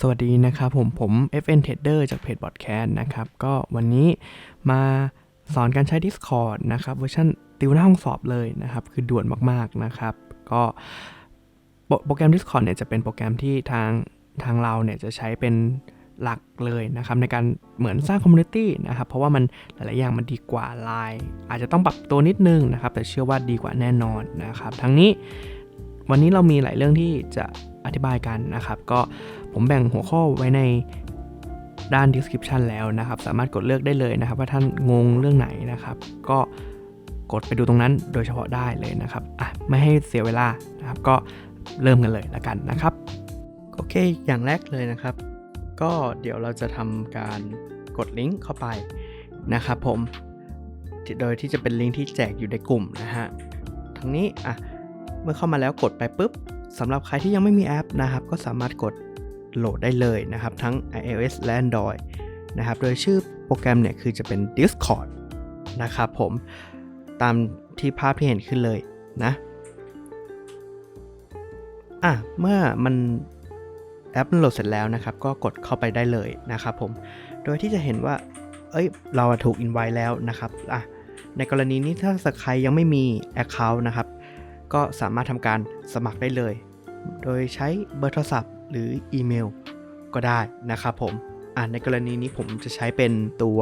สวัสดีนะครับผมผม FN Trader จากเพจ b o d c a s t นะครับก็วันนี้มาสอนการใช้ Discord นะครับเวอร์ชันติวหน้าห้องสอบเลยนะครับ คือด่วนมากๆนะครับ ก็โปรโปรแกรม Discord เนี่ยจะเป็นโปรแกรมที่ทางทางเราเนี่ยจะใช้เป็นหลักเลยนะครับ ในการเหมือนสร้างคอมมูนิตี้นะครับ เพราะว่ามันหลาย ๆ อย่างมันดีกว่า Line อาจจะต้องปรับตัวนิดนึงนะครับ แต่เชื่อว่าดีกว่าแน่นอนนะครับ ทั้งนี้ วันนี้เรามีหลายเรื่องที่จะอธิบายกันนะครับ ก็ผมแบ่งหัวข้อไว้ในด้าน description แล้วนะครับ สามารถกดเลือกได้เลยนะครับ ว่าท่านงงเรื่องไหนนะครับ ก็กดไปดูตรงนั้นโดยเฉพาะได้เลยนะครับอะไม่ให้เสียเวลานะครับ ก็เริ่มกันเลยละกันนะครับโอเค อย่างแรกเลยนะครับ ก็เดี๋ยวเราจะทำการกดลิงก์เข้าไปนะครับผม โดยที่จะเป็นลิงก์ที่แจกอยู่ในกลุ่มนะฮะทั้งนี้อะ เมื่อเข้ามาแล้วกดไปปุ๊บสำหรับใครที่ยังไม่มีแอปนะครับ ก็สามารถกดโหลดได้เลยนะครับ ทั้ง iOS และ Android นะครับ โดยชื่อโปรแกรมเนี่ยคือจะเป็น Discord นะครับผมตามที่ภาพที่เห็นขึ้นเลยนะอะเมื่อมันแอปโหลดเสร็จแล้วนะครับ ก็กดเข้าไปได้เลยนะครับผมโดยที่จะเห็นว่า เอ้ย เราถูกอินไว้แล้วนะครับอะในกรณีนี้ถ้าสักใครยังไม่มี Account นะครับ ก็สามารถทำการสมัครได้เลย โดยใช้เบอร์โทรศัพท์ หรืออีเมล ก็ได้นะครับผมอ่าในกรณีนี้ผมจะใช้เป็นตัว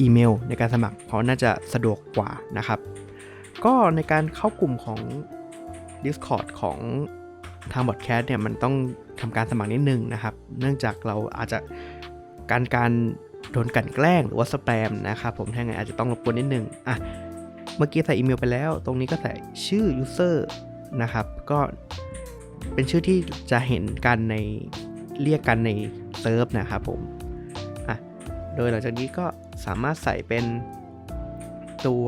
อีเมลในการสมัคร เพราะน่าจะสะดวกกว่านะครับ ก็ในการเข้ากลุ่มของ Discord ของทางบอดแคสต์เนี่ยมันต้องทำการสมัครนิดนึงนะครับ เนื่องจากเราอาจจะการการโดนกันแกล้งหรือว่าสแปมนะครับผมถ้าไงอาจจะต้องรบกวนนิดนึงอะ เมื่อกี้ใส่อีเมลไปแล้ว ตรงนี้ก็ใส่ชื่อ user นะครับ ก็เป็นชื่อที่จะเห็นกันในเรียกกันในเซิร์ฟนะครับผมอะโดยหลังจากนี้ก็สามารถใส่เป็นตัว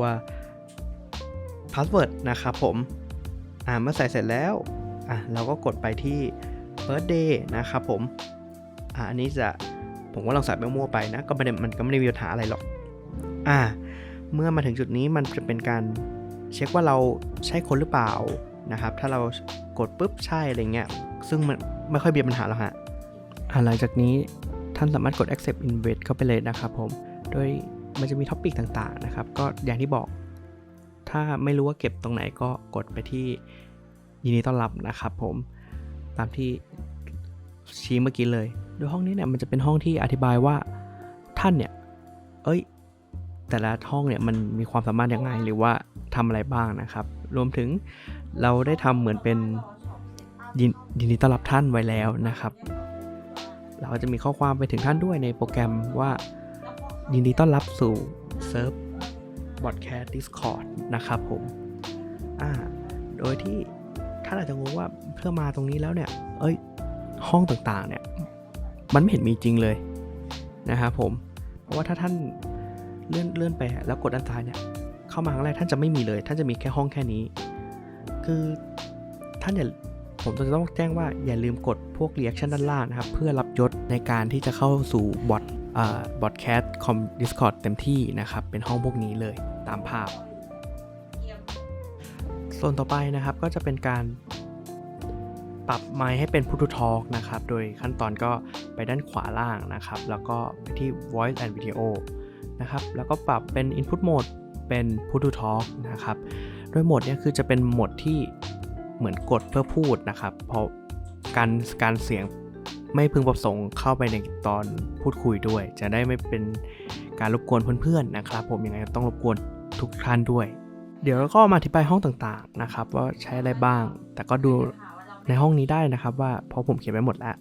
password นะครับผมอ่าเมื่อใส่เสร็จแล้วอะเราก็กดไปที่ birthday นะครับผมอะอันนี้จะผมก็ลองใส่มั่วๆไปนะก็ไม่ได้มันก็ไม่ได้มีปัญหาอะไรหรอกอ่า เมื่อมาถึงจุดนี้มันจะเป็นการเช็คว่าเราใช่คนหรือเปล่านะครับ ถ้าเรากดปุ๊บใช่อะไรเงี้ย ซึ่งมันไม่ค่อยมีปัญหาหรอกฮะหลังจากนี้ท่านสามารถกด accept invite เข้าไปเลยนะครับผม โดยมันจะมีท็อปิกต่างๆนะครับ ก็อย่างที่บอก ถ้าไม่รู้ว่าเก็บตรงไหนก็กดไปที่ยินดีต้อนรับนะครับผม ตามที่ชี้เมื่อกี้เลย โดยห้องนี้เนี่ยมันจะเป็นห้องที่อธิบายว่าท่านเนี่ย เอ้ย แต่ละห้องเนี่ยมันมีความสามารถยังไงหรือว่าทำอะไรบ้างนะครับ รวมถึงเราได้ทำเหมือนเป็นยินดีต้อนรับท่านไว้แล้วนะครับ เราจะมีข้อความไปถึงท่านด้วยในโปรแกรมว่ายินดีต้อนรับสู่เซิร์ฟบอดแคสต์ Discord นะครับผมอ่าโดยที่ท่านอาจจะงงว่าเพื่อมาตรงนี้แล้วเนี่ย เอ้ย ห้องต่างๆเนี่ย มันไม่เห็นมีจริงเลยนะครับผม เพราะว่าถ้าท่าน เลื่อนเลื่อนไปแล้วกดด้านซ้ายเนี่ยเข้ามาครั้งแรกท่านจะไม่มีเลย ท่านจะมีแค่ห้องแค่นี้ คือท่านอย่าผมจะต้องแจ้งว่าอย่าลืมกดพวก reaction ด้านล่างนะครับ เพื่อรับยศในการที่จะเข้าสู่บอทอ่าบอทแคสคอมดิสคอร์ดเต็มที่นะครับ เป็นห้องพวกนี้เลยตามภาพส่วนต่อไปนะครับก็จะเป็นการปรับไมค์ให้เป็น Bluetooth Talk นะครับ โดยขั้นตอนก็ไปด้านขวาล่างนะครับ แล้วก็ไปที่ Voice and Video นะครับ แล้วก็ปรับเป็น Input Mode เป็น Bluetooth Talk นะครับ โดยโหมดนี้คือจะเป็นโหมดที่เหมือนกดเพื่อพูดนะครับ เพราะการการเสียงไม่พึงประสงค์เข้าไปในตอนพูดคุยด้วย จะได้ไม่เป็นการรบกวนเพื่อนๆนะครับ ผมยังไงต้องรบกวนทุกท่านด้วย เดี๋ยวเราก็มาอธิบายห้องต่างๆนะครับ ว่าใช้อะไรบ้าง แต่ก็ดูในห้องนี้ได้นะครับว่าเพราะผมเขียนไว้หมดแล้ว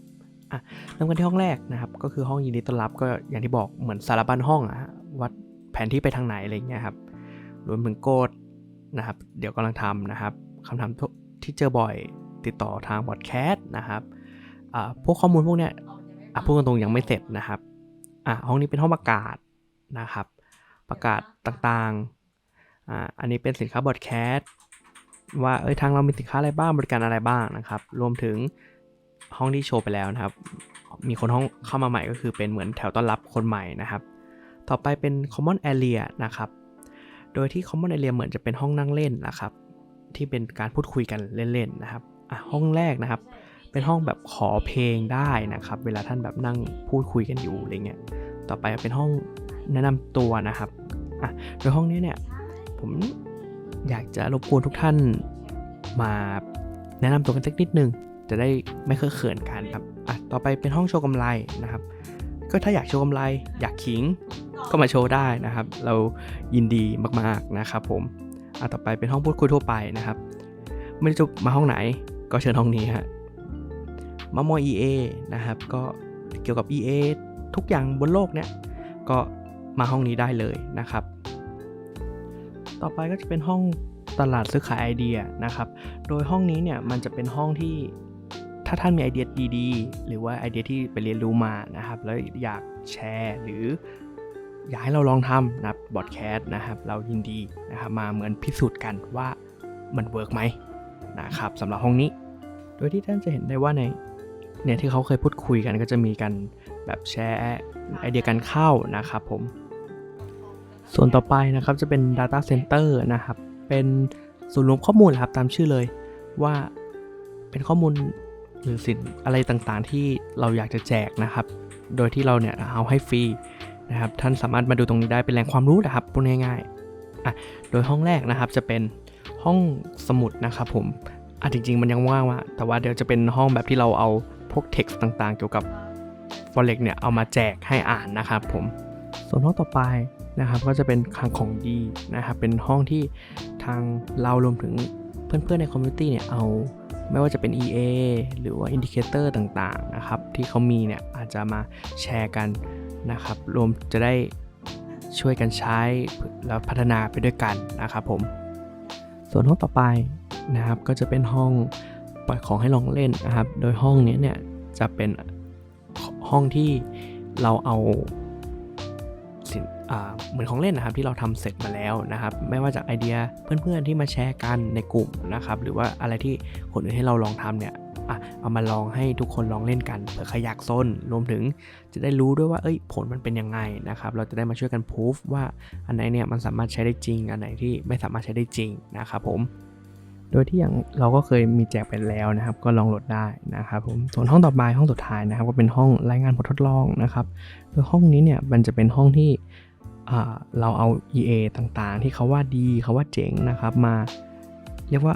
อะเริ่มกันที่ห้องแรกนะครับ ก็คือห้องยินดีต้อนรับก็อย่างที่บอกเหมือนสารบัญห้องอะ วัดแผนที่ไปทางไหนอะไรเงี้ยครับรวมถึงโกดนะครับ เดี๋ยวกำลังทำนะครับคำถามที่เจอบ่อยติดต่อทางบอดแคสต์นะครับพวกข้อมูลพวกเนี้ยอะพูดตรงๆยังไม่เสร็จนะครับอะห้องนี้เป็นห้องประกาศนะครับ ประกาศต่างๆอ่าอันนี้เป็นสินค้าบอดแคสต์ว่าเอ้ยทางเรามีสินค้าอะไรบ้างบริการอะไรบ้างนะครับ รวมถึงห้องที่โชว์ไปแล้วนะครับ มีคนห้องเข้ามาใหม่ก็คือเป็นเหมือนแถวต้อนรับคนใหม่นะครับ ต่อไปเป็น common area นะครับ โดยที่ common area เหมือนจะเป็นห้องนั่งเล่นนะครับ ที่เป็นการพูดคุยกันเล่นๆนะครับอะห้องแรกนะครับ เป็นห้องแบบขอเพลงได้นะครับ เวลาท่านแบบนั่งพูดคุยกันอยู่อะไรเงี้ย ต่อไปเป็นห้องแนะนำตัวนะครับอะโดยห้องนี้เนี่ยผมอยากจะรบกวนทุกท่านมาแนะนำตัวกันสักนิดนึง จะได้ไม่เคอะเขินกันครับอะต่อไปเป็นห้องโชว์กำไรนะครับ ก็ถ้าอยากโชว์กำไร อยากขิง ก็มาโชว์ได้นะครับ เรายินดีมากๆนะครับผมอะต่อไปเป็นห้องพูดคุยทั่วไปนะครับ ไม่รู้จะมาห้องไหนก็เชิญห้องนี้ฮะมามอ EA นะครับ ก็เกี่ยวกับ EA ทุกอย่างบนโลกเนี่ยก็มาห้องนี้ได้เลยนะครับ ต่อไปก็จะเป็นห้องตลาดซื้อขายไอเดียนะครับ โดยห้องนี้เนี่ยมันจะเป็นห้องที่ถ้าท่านมีไอเดียดีๆ หรือว่าไอเดียที่ไปเรียนรู้มานะครับ แล้วอยากแชร์หรือ อยากให้เราลองทำนะบอดแคสต์นะครับ เรายินดีนะครับมาเหมือนพิสูจน์กันว่ามันเวิร์กไหมนะครับสำหรับห้องนี้ โดยที่ท่านจะเห็นได้ว่าในเนี่ยที่เขาเคยพูดคุยกันก็จะมีกันแบบแชร์ไอเดียการเข้านะครับผม ส่วนต่อไปนะครับจะเป็น Data Center นะครับ เป็นศูนย์รวมข้อมูลครับตามชื่อเลยว่าเป็นข้อมูลหรือสินอะไรต่างๆ ที่เราอยากจะแจกนะครับ โดยที่เราเนี่ยเอาให้ฟรี นะครับท่านสามารถมาดูตรงนี้ได้เป็นแหล่งความรู้นะครับพูดง่ายๆอะโดยห้องแรกนะครับจะเป็นห้องสมุดนะครับผมอะจริงๆมันยังว่างว่าแต่ว่าเดี๋ยวจะเป็นห้องแบบที่เราเอาพวก text ต่างๆ เกี่ยวกับ forex เนี่ยเอามาแจกให้อ่านนะครับผมส่วนห้องต่อไปนะครับก็จะเป็นคลังของดีนะครับเป็นห้องที่ทางเรารวมถึงเพื่อนๆในคอมมูนิตี้เนี่ยเอาไม่ว่าจะเป็น EA หรือว่าอินดิเคเตอร์ต่างๆนะครับที่เขามีเนี่ยอาจจะมาแชร์กัน นะครับ รวมจะได้ช่วยกันใช้แล้วพัฒนาไปด้วยกันนะครับผม ส่วนห้องต่อไปนะครับก็จะเป็นห้องปล่อยของให้ลองเล่นนะครับ โดยห้องนี้เนี่ยจะเป็นห้องที่เราเอาสินเหมือนของเล่นนะครับที่เราทำเสร็จมาแล้วนะครับ ไม่ว่าจากไอเดียเพื่อนๆที่มาแชร์กันในกลุ่มนะครับ หรือว่าอะไรที่คนอื่นให้เราลองทำเนี่ย อะเอามาลองให้ทุกคนลองเล่นกันเผื่อใครอยากซนรวมถึงจะได้รู้ด้วยว่าเอ้ยผลมันเป็นยังไงนะครับเราจะได้มาช่วยกันพูฟว่าอันไหนเนี่ยมันสามารถใช้ได้จริง อันไหนที่ไม่สามารถใช้ได้จริงนะครับผมโดยที่อย่างเราก็เคยมีแจกไปแล้วนะครับ ก็ลองโหลดได้นะครับผมส่วนห้องต่อไปห้องสุดท้ายนะครับ ก็เป็นห้องรายงานผลทดลองนะครับโดยห้องนี้เนี่ยมันจะเป็นห้องที่อ่าเราเอา EA ต่างๆ ที่เขาว่าดีเขาว่าเจ๋งนะครับ มาเรียกว่า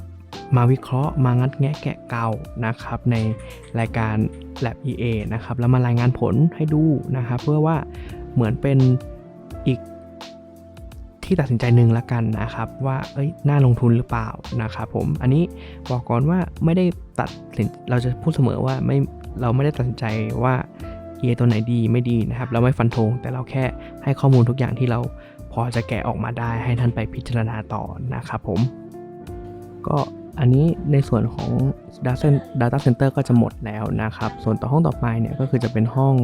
มาวิเคราะห์มางัดแงะแกะเก่านะครับ ในรายการ Lab EA นะครับ แล้วมารายงานผลให้ดูนะครับ เพื่อว่าเหมือนเป็นอีกที่ตัดสินใจหนึ่งละกันนะครับ ว่าเอ้ยน่าลงทุนหรือเปล่านะครับผมอันนี้บอกก่อนว่าไม่ได้ตัดสินเราจะพูดเสมอว่าไม่เราไม่ได้ตัดสินใจว่า EA ตัวไหนดีไม่ดีนะครับ เราไม่ฟันธงแต่เราแค่ให้ข้อมูลทุกอย่างที่เราพอจะแกะออกมาได้ให้ท่านไปพิจารณาต่อนะครับผมก็ อันนี้ในส่วนของ Data Center ก็จะหมดแล้วนะครับ ส่วนต่อห้องต่อไปเนี่ยก็คือจะเป็นห้อง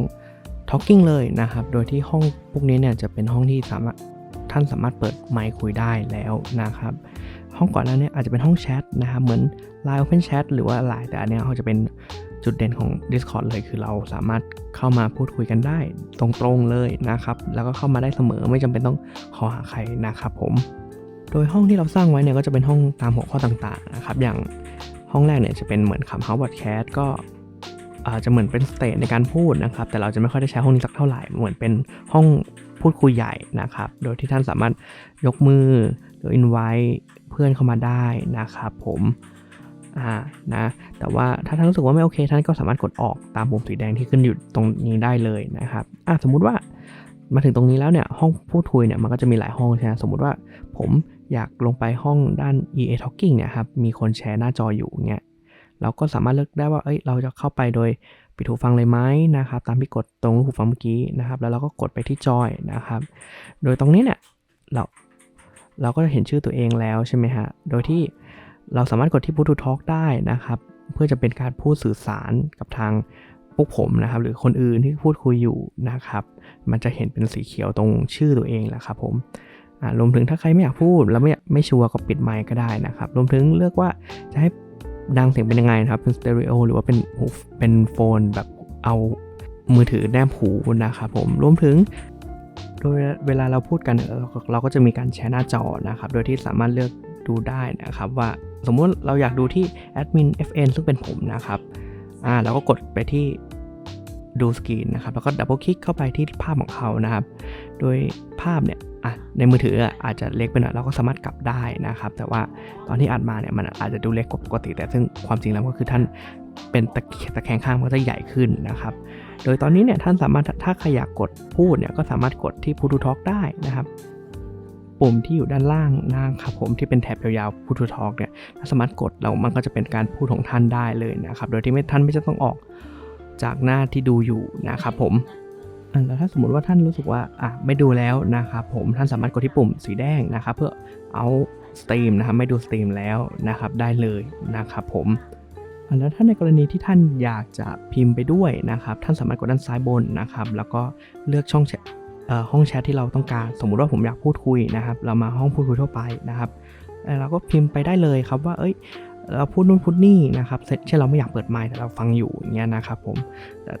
Talking เลยนะครับ โดยที่ห้องพวกนี้เนี่ยจะเป็นห้องที่สามารถท่านสามารถเปิดไมค์คุยได้แล้วนะครับ ห้องก่อนหน้านี้อาจจะเป็นห้องแชทนะครับ เหมือน Line Open Chat หรือว่า Line แต่อันนี้เขาจะเป็นจุดเด่นของ Discord เลยคือเราสามารถเข้ามาพูดคุยกันได้ตรงๆเลยนะครับ แล้วก็เข้ามาได้เสมอไม่จำเป็นต้องขอหาใครนะครับผม โดยห้องที่เราสร้างไว้เนี่ยก็จะเป็นห้องตามหัวข้อต่างๆนะครับ อย่างห้องแรกเนี่ยจะเป็นเหมือนคำเฮาส์บอดแคสก็อาจจะเหมือนเป็นสเตจในการพูดนะครับ แต่เราจะไม่ค่อยได้ใช้ห้องนี้สักเท่าไหร่ เหมือนเป็นห้องพูดคุยใหญ่นะครับ โดยที่ท่านสามารถยกมือหรืออินไว้เพื่อนเข้ามาได้นะครับผมอ่านะแต่ว่าถ้าท่านรู้สึกว่าไม่โอเค ท่านก็สามารถกดออกตามปุ่มสีแดงที่ขึ้นอยู่ตรงนี้ได้เลยนะครับอะสมมุติว่ามาถึงตรงนี้แล้วเนี่ยห้องพูดคุยเนี่ยมันก็จะมีหลายห้องใช่ไหมสมมุติว่าผม อยากลงไปห้องด้าน EA Talking เนี่ยครับ มีคนแชร์หน้าจออยู่เงี้ย เราก็สามารถเลือกได้ว่า เอ้ย เราจะเข้าไปโดยปิดหูฟังเลยไหมนะครับ ตามที่กดตรงรูปหูฟังเมื่อกี้นะครับ แล้วเราก็กดไปที่จอยนะครับ โดยตรงนี้เนี่ย เรา เราก็จะเห็นชื่อตัวเองแล้วใช่ไหมฮะ โดยที่เราสามารถกดที่ Bluetooth Talk ได้นะครับ เพื่อจะเป็นการพูดสื่อสารกับทางพวกผมนะครับ หรือคนอื่นที่พูดคุยอยู่นะครับ มันจะเห็นเป็นสีเขียวตรงชื่อตัวเองแหละครับผม รวมถึงถ้าใครไม่อยากพูดแล้วไม่ไม่ชัวร์ก็ปิดไมค์ก็ได้นะครับ รวมถึงเลือกว่าจะให้ดังเสียงเป็นยังไงนะครับ เป็นสเตอริโอหรือว่าเป็นเป็นโฟนแบบเอามือถือแนบหูนะครับผม รวมถึงโดยเวลาเราพูดกันเออเราก็จะมีการแชร์หน้าจอนะครับ โดยที่สามารถเลือกดูได้นะครับว่าสมมุติเราอยากดูที่แอดมิน FN ซึ่งเป็นผมนะครับ อ่าเราก็กดไปที่ ดูสกรีนนะครับ แล้วก็ดับเบิลคลิกเข้าไปที่ภาพของเขานะครับ โดยภาพเนี่ยอะในมือถืออาจจะเล็กไปหน่อยเราก็สามารถกลับได้นะครับ แต่ว่าตอนที่อัดมาเนี่ยมันอาจจะดูเล็กกว่าปกติ แต่ซึ่งความจริงแล้วก็คือท่านเป็นตะตะแคงข้างมันก็จะใหญ่ขึ้นนะครับ โดยตอนนี้เนี่ยท่านสามารถถ้าใครอยากกดพูดเนี่ยก็สามารถกดที่ Putu Talk ได้นะครับ ปุ่มที่อยู่ด้านล่างนะครับผมที่เป็นแถบยาวๆ Putu Talk เนี่ยถ้าสามารถกดแล้วมันก็จะเป็นการพูดของท่านได้เลยนะครับ โดยที่ไม่ท่านไม่จะต้องออก จากหน้าที่ดูอยู่นะครับผมอะแล้วถ้าสมมติว่าท่านรู้สึกว่าอะไม่ดูแล้วนะครับผมท่านสามารถกดที่ปุ่มสีแดงนะครับเพื่อเอาสตรีมนะครับไม่ดูสตรีมแล้วนะครับได้เลยนะครับผมแล้วถ้าในกรณีที่ท่านอยากจะพิมพ์ไปด้วยนะครับ ท่านสามารถกดด้านซ้ายบนนะครับ แล้วก็เลือกช่องแชทห้องแชทที่เราต้องการ สมมุติว่าผมอยากพูดคุยนะครับ เรามาห้องพูดคุยทั่วไปนะครับเราก็พิมพ์ไปได้เลยครับว่าเอ้ย เราพูดนู่นพูดนี่นะครับเช่นเราไม่อยากเปิดไมค์แต่เราฟังอยู่อย่างเงี้ยนะครับผม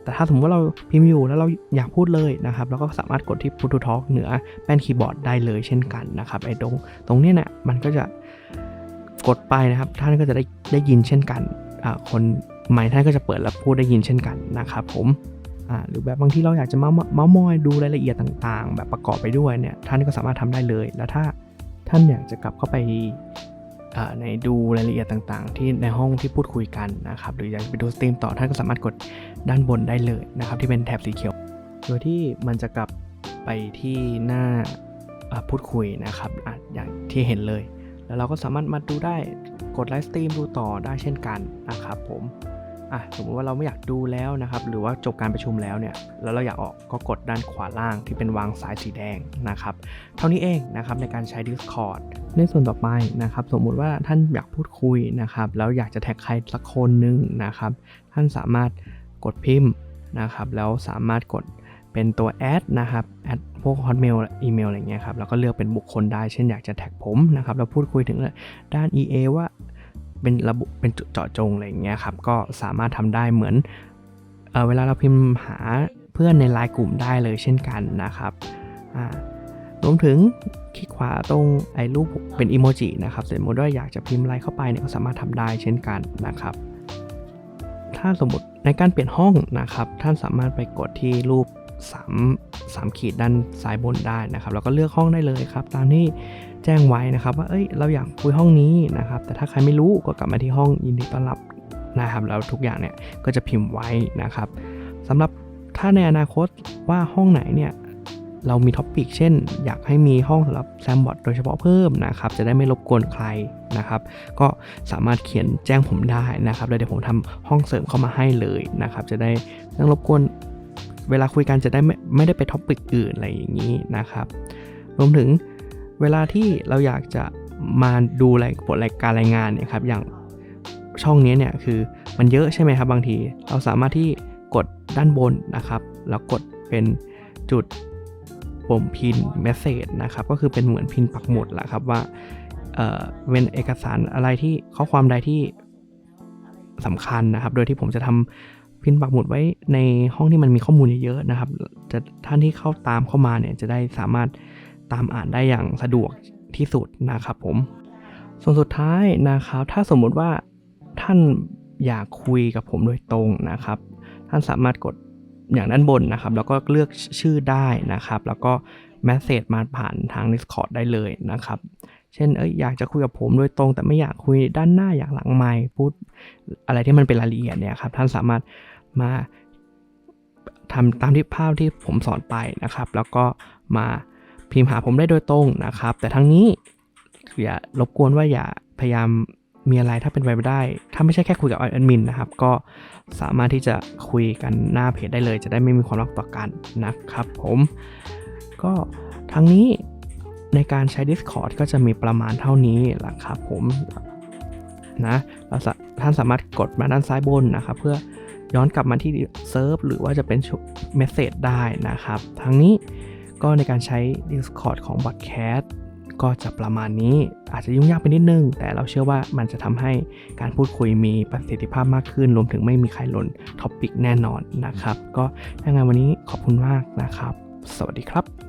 แต่ถ้าสมมติว่าเราพิมพ์อยู่แล้วเราอยากพูดเลยนะครับเราก็สามารถกดที่ Bluetooth Talk เหนือแป้นคีย์บอร์ดได้เลยเช่นกันนะครับไอ้ตรงตรงเนี้ยนี่ยมันก็จะกดไปนะครับท่านก็จะได้ได้ยินเช่นกันคนไมค์ท่านก็จะเปิดแล้วพูดได้ยินเช่นกันนะครับผมหรือแบบบางที่เราอยากจะเมาส์เมามอยดูรายละเอียดต่าง ๆ แบบประกอบไปด้วยเนี่ยท่านก็สามารถทำได้เลย แล้วถ้าท่านอยากจะกลับเข้าไป ในดูรายละเอียดต่างๆ ที่ในห้องที่พูดคุยกันนะครับ หรืออยากไปดูสตรีมต่อท่านก็สามารถกดด้านบนได้เลยนะครับ ที่เป็นแถบสีเขียว โดยที่มันจะกลับไปที่หน้าพูดคุยนะครับออย่างที่เห็นเลย แล้วเราก็สามารถมาดูได้กดไลฟ์สตรีมดูต่อได้เช่นกันนะครับผม อะสมมติว่าเราไม่อยากดูแล้วนะครับ หรือว่าจบการประชุมแล้วเนี่ยแล้วเราอยากออกก็กดด้านขวาล่างที่เป็นวางสายสีแดงนะครับ เท่านี้เองนะครับในการใช้ Discord ในส่วนต่อไปนะครับ สมมุติว่าท่านอยากพูดคุยนะครับ แล้วอยากจะแท็กใครสักคนหนึ่งนะครับ ท่านสามารถกดพิมพ์นะครับ แล้วสามารถกดเป็นตัวแอดนะครับแอดพวก Hotmail อีเมลอะไรเงี้ยครับแล้วก็เลือกเป็นบุคคลได้เช่นอยากจะแท็กผมนะครับแล้วพูดคุยถึงด้าน EA ว่า เป็นระบุเป็นจุดเจาะจงอะไรเงี้ยครับก็สามารถทำได้เหมือนเอเวลาเราพิมพ์หาเพื่อนในไลน์กลุ่มได้เลยเช่นกันนะครับรวมถึงคลิกขวาตรงไอ้รูปเป็นอีโมจินะครับสมมติว่าอยากจะพิมพ์อะไรเข้าไปเนี่ยก็สามารถทำได้เช่นกันนะครับ ถ้าสมมติในการเปลี่ยนห้องนะครับ ท่านสามารถไปกดที่รูป 3 3ขีดด้านซ้ายบนได้นะครับ แล้วก็เลือกห้องได้เลยครับ ตามที่แจ้งไว้นะครับ ว่าเอ้ยเราอยากคุยห้องนี้นะครับ แต่ถ้าใครไม่รู้ก็กลับมาที่ห้องยินดีต้อนรับนะครับ แล้วทุกอย่างเนี่ยก็จะพิมพ์ไว้นะครับสำหรับถ้าในอนาคตว่าห้องไหนเนี่ยเรามีท็อปิกเช่น อยากให้มีห้องสำหรับแซมบอทโดยเฉพาะเพิ่มนะครับ จะได้ไม่รบกวนใครนะครับ ก็สามารถเขียนแจ้งผมได้นะครับแล้วเดี๋ยวผมทำห้องเสริมเข้ามาให้เลยนะครับ จะได้ไม่รบกวน เวลาคุยกันจะได้ไม่ไม่ได้ไปท็อปิกอื่นอะไรอย่างนี้นะครับ รวมถึงเวลาที่เราอยากจะมาดูรายบทรายการรายงานเนี่ยครับอย่างช่องนี้เนี่ยคือมันเยอะใช่ไหมครับบางที เราสามารถที่กดด้านบนนะครับ แล้วกดเป็นจุดปุ่มพินเมสเซจนะครับก็คือเป็นเหมือนพินปักหมุดแหละครับว่าเอ่อเป็นเอกสารอะไรที่ข้อความใดที่สำคัญนะครับ โดยที่ผมจะทำ พินปักหมุดไว้ในห้องที่มันมีข้อมูลเยอะๆนะครับจะท่านที่เข้าตามเข้ามาเนี่ยจะได้สามารถตามอ่านได้อย่างสะดวกที่สุดนะครับผม ส่วนสุดท้ายนะครับ ถ้าสมมุติว่าท่านอยากคุยกับผมโดยตรงนะครับ ท่านสามารถกดอย่างด้านบนนะครับ แล้วก็เลือกชื่อได้นะครับ แล้วก็แมสเซจมาผ่านทาง Discord ได้เลยนะครับ เช่นเอ้ยอยากจะคุยกับผมโดยตรง แต่ไม่อยากคุยด้านหน้าอยากหลังไมค์พูดอะไรที่มันเป็นรายละเอียดเนี่ยครับท่านสามารถมาทำตามที่ภาพที่ผมสอนไปนะครับ แล้วก็มาพิมพ์หาผมได้โดยตรงนะครับ แต่ทั้งนี้อย่ารบกวนว่าอย่าพยายามมีอะไรถ้าเป็นไปไม่ได้ ถ้าไม่ใช่แค่คุยกับแอดมินนะครับ ก็สามารถที่จะคุยกันหน้าเพจได้เลย จะได้ไม่มีความลับต่อกันนะครับผม ก็ทั้งนี้ ในการใช้ Discord ก็จะมีประมาณเท่านี้แหละครับผมนะเราท่านสามารถกดมาด้านซ้ายบนนะครับ เพื่อย้อนกลับมาที่เซิร์ฟหรือว่าจะเป็นเมสเซจได้นะครับ ทั้งนี้ก็ในการใช้ Discord ของ Botcast ก็จะประมาณนี้อาจจะยุ่งยากไปนิดนึง แต่เราเชื่อว่ามันจะทำให้การพูดคุยมีประสิทธิภาพมากขึ้น รวมถึงไม่มีใครหล่นท็อปิกแน่นอนนะครับ ก็ยังไงวันนี้ขอบคุณมากนะครับ สวัสดีครับ